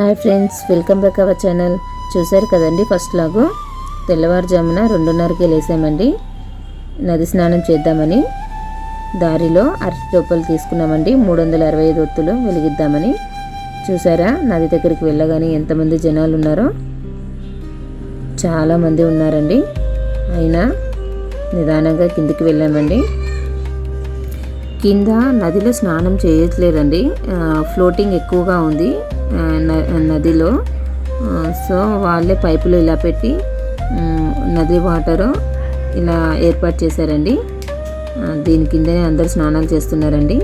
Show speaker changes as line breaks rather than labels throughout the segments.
Hi friends welcome back our channel. చూశారు కదండి first లాగు? తెల్లవారుజామున రెండున్నరకి లేసామండి. నది స్నానం చేద్దామని దారిలో అరటి టొప్పలు తీసుకున్నామండి. మూడు వందల అరవై ఐదు ఒత్తులు వెలిగిద్దామని. చూసారా నది దగ్గరికి వెళ్ళగానే ఎంతమంది జనాలు ఉన్నారో చాలామంది ఉన్నారండి. అయినా నిదానంగా కిందికి వెళ్ళామండి. కింద నదిలో స్నానం చేయట్లేదండి. ఫ్లోటింగ్ ఎక్కువగా ఉంది న- నదిలో. సో వాళ్ళే పైపులు ఇలా పెట్టి నది వాటరు ఇలా ఏర్పాటు చేశారండి. దీని కిందనే అందరు స్నానాలు చేస్తున్నారండి.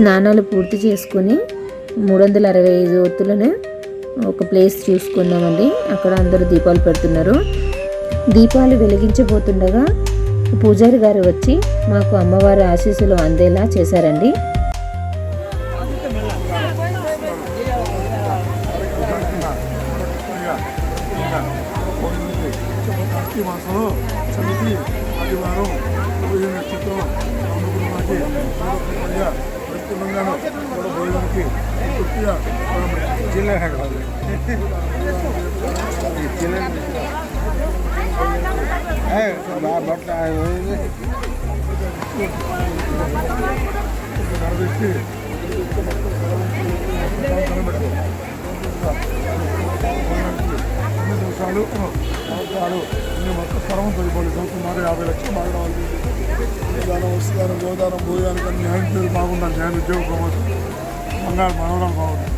స్నానాలు పూర్తి చేసుకొని మూడు వందల అరవై ఐదు ఒత్తులను ఒక ప్లేస్ చూసుకున్నామండి అక్కడ అందరూ దీపాలు పెడుతున్నారు దీపాలు వెలిగించబోతుండగా పూజారి గారు వచ్చి మాకు అమ్మవారి ఆశీస్సులు అందేలా చేశారండి
కార్తీక మాసంలో ఆదివారం నక్షత్రం రామకుమారికి పండుగ పరిపూర్ణంగాను కూడా భోజనానికి తృప్తిగా జిల్లా నెరవేర్చి అన్ని దేశాలు సంవత్సరాలు అన్ని మొత్తం సర్వం సరిపోలేదు సుమారు యాభై లక్షలు బాగా రావాలి దానం వస్తానం గోదానం భోజనానికి అన్ని న్యాయం పేరు బాగుండాలి. న్యాయం ఉద్యోగం ప్రమోషన్ బంగారు మనవరాలు బాగుంది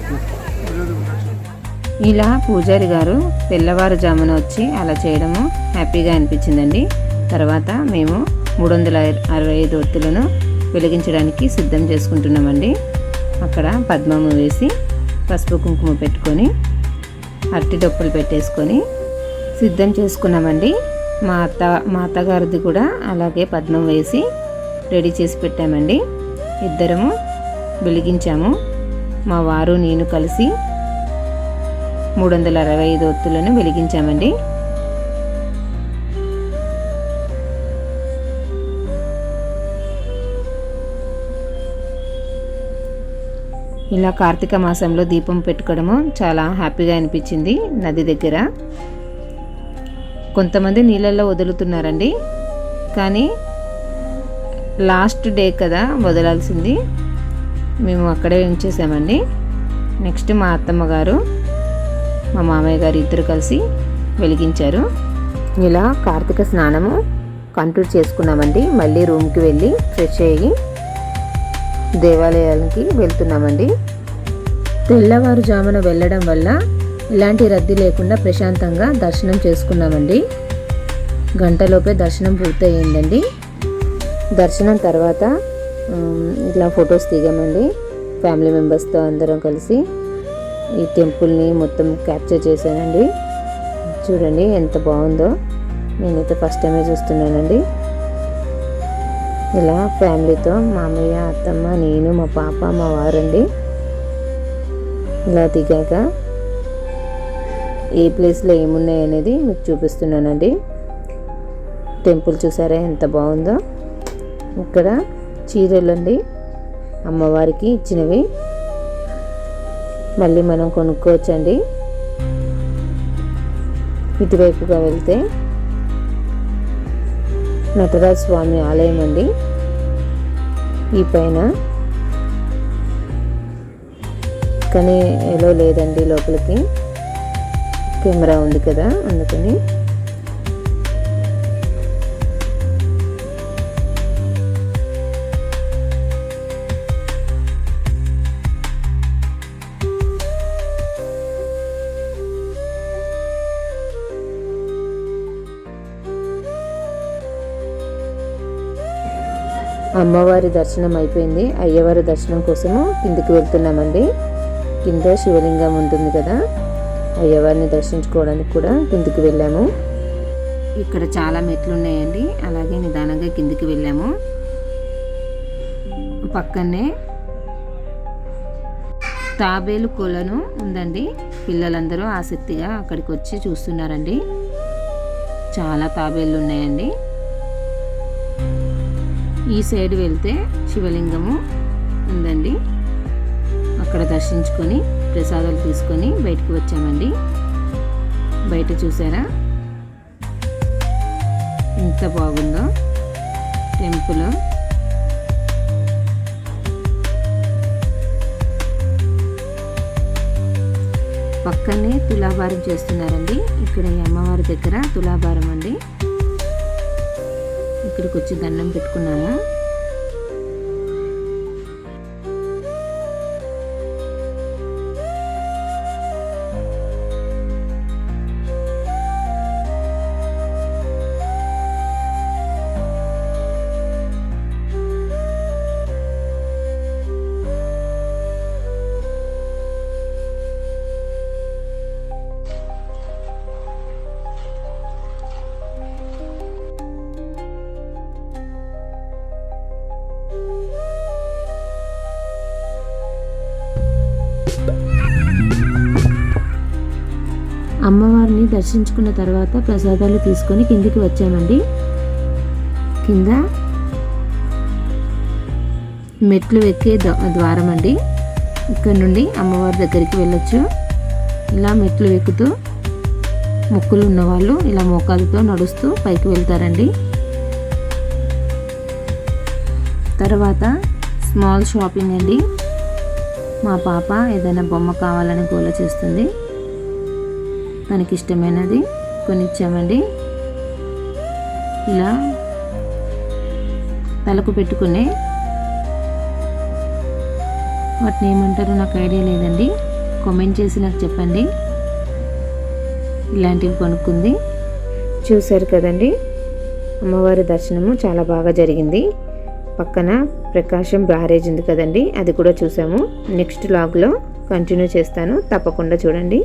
ఇలా పూజారి గారు తెల్లవారుజామున వచ్చి అలా చేయడము హ్యాపీగా అనిపించిందండి. తర్వాత మేము మూడు వందల అరవై ఐదు ఒత్తులను వెలిగించడానికి సిద్ధం చేసుకుంటున్నామండి. అక్కడ పద్మము వేసి పసుపు కుంకుమ పెట్టుకొని అరటి డొప్పులు పెట్టేసుకొని సిద్ధం చేసుకున్నామండి. మా అత్త మా అత్తగారిది కూడా అలాగే పద్మం వేసి రెడీ చేసి పెట్టామండి. ఇద్దరము వెలిగించాము. మా వారు నేను కలిసి మూడు వందల అరవై ఐదు ఒత్తులను వెలిగించామండి. ఇలా కార్తీక మాసంలో దీపం పెట్టుకోవడము చాలా హ్యాపీగా అనిపించింది నది దగ్గర. కొంతమంది నీళ్ళల్లో వదులుతున్నారండి. కానీ లాస్ట్ డే కదా వదలాల్సింది. మేము అక్కడే ఉంచేసామండి నెక్స్ట్ మా అత్తమ్మ గారు మా మామయ్య గారు ఇద్దరు కలిసి వెలిగించారు. ఇలా కార్తీక స్నానము కంప్లీట్ చేసుకున్నామండి. మళ్ళీ రూమ్కి వెళ్ళి ఫ్రెష్ అయ్యి దేవాలయాలకి వెళ్తున్నామండి. తెల్లవారుజామున వెళ్ళడం వల్ల ఇలాంటి రద్దీ లేకుండా ప్రశాంతంగా దర్శనం చేసుకున్నామండి. గంటలోపే దర్శనం పూర్తయిందండి. దర్శనం తర్వాత ఇట్లా ఫొటోస్ దిగామండి. ఫ్యామిలీ మెంబర్స్తో అందరం కలిసి ఈ టెంపుల్ని మొత్తం క్యాప్చర్ చేశానండి. చూడండి ఎంత బాగుందో. నేనైతే ఫస్ట్ టైమే చూస్తున్నానండి. ఇలా ఫ్యామిలీతో మామయ్య అత్తమ్మ నేను మా పాప మా వారండి. ఇలా దిగాక ఏ ప్లేస్లో ఏమున్నాయి అనేది మీకు చూపిస్తున్నానండి. టెంపుల్ చూసారా? ఎంత బాగుందో. ఇక్కడ చీరలండి. అమ్మవారికి ఇచ్చినవి. మళ్ళీ మనం కొనుక్కోవచ్చండి. ఇటువైపుగా వెళ్తే నటరాజ స్వామి ఆలయం అండి. ఈ పైన కానీ ఎలా లేదండి లోపలికి. కెమెరా ఉంది కదా అందుకని. అమ్మవారి దర్శనం అయిపోయింది. అయ్యవారి దర్శనం కోసము కిందికి వెళ్తున్నామండి. కింద శివలింగం ఉంటుంది కదా. అయ్యవారిని దర్శించుకోవడానికి కూడా కిందికి వెళ్ళాము. ఇక్కడ చాలా మెట్లు ఉన్నాయండి. అలాగే నిదానంగా కిందికి వెళ్ళాము. పక్కనే తాబేలు కొలను ఉందండి. పిల్లలందరూ ఆసక్తిగా అక్కడికి వచ్చి చూస్తున్నారండి. చాలా తాబేళ్ళు ఉన్నాయండి. ఈ సైడ్ వెళ్తే శివలింగము ఉందండి. అక్కడ దర్శించుకొని ప్రసాదాలు తీసుకొని బయటకు వచ్చామండి. బయట చూసారా? ఎంత బాగుందో టెంపుల్. పక్కనే తులాభారం చేస్తున్నారండి. ఇక్కడ ఈ అమ్మవారి దగ్గర తులాభారం అండి. ఇక్కడికి వచ్చి దండం పెట్టుకున్నాము. అమ్మవారిని దర్శించుకున్న తర్వాత ప్రసాదాలు తీసుకొని కిందికి వచ్చామండి. కింద మెట్లు ఎక్కే ద్వారం అండి ఇక్కడ నుండి అమ్మవారి దగ్గరికి వెళ్ళొచ్చు. ఇలా మెట్లు ఎక్కుతూ మొక్కులు ఉన్నవాళ్ళు ఇలా మోకాలతో నడుస్తూ పైకి వెళ్తారండి. తర్వాత స్మాల్ షాపింగ్ అండి. మా పాప ఏదైనా బొమ్మ కావాలని గోల చేస్తుంది. మనకి ఇష్టమైనది కొనిచ్చామండి. ఇలా తలకు పెట్టుకునే వాటిని ఏమంటారో నాకు ఐడియా లేదండి. కామెంట్ చేసి నాకు చెప్పండి. ఇలాంటివి కొనుక్కుంది. చూశారు కదండి అమ్మవారి దర్శనము చాలా బాగా జరిగింది. పక్కన ప్రకాశం బ్యారేజ్ ఉంది కదండి అది కూడా చూసాము. నెక్స్ట్ లాగ్లో కంటిన్యూ చేస్తాను తప్పకుండా చూడండి.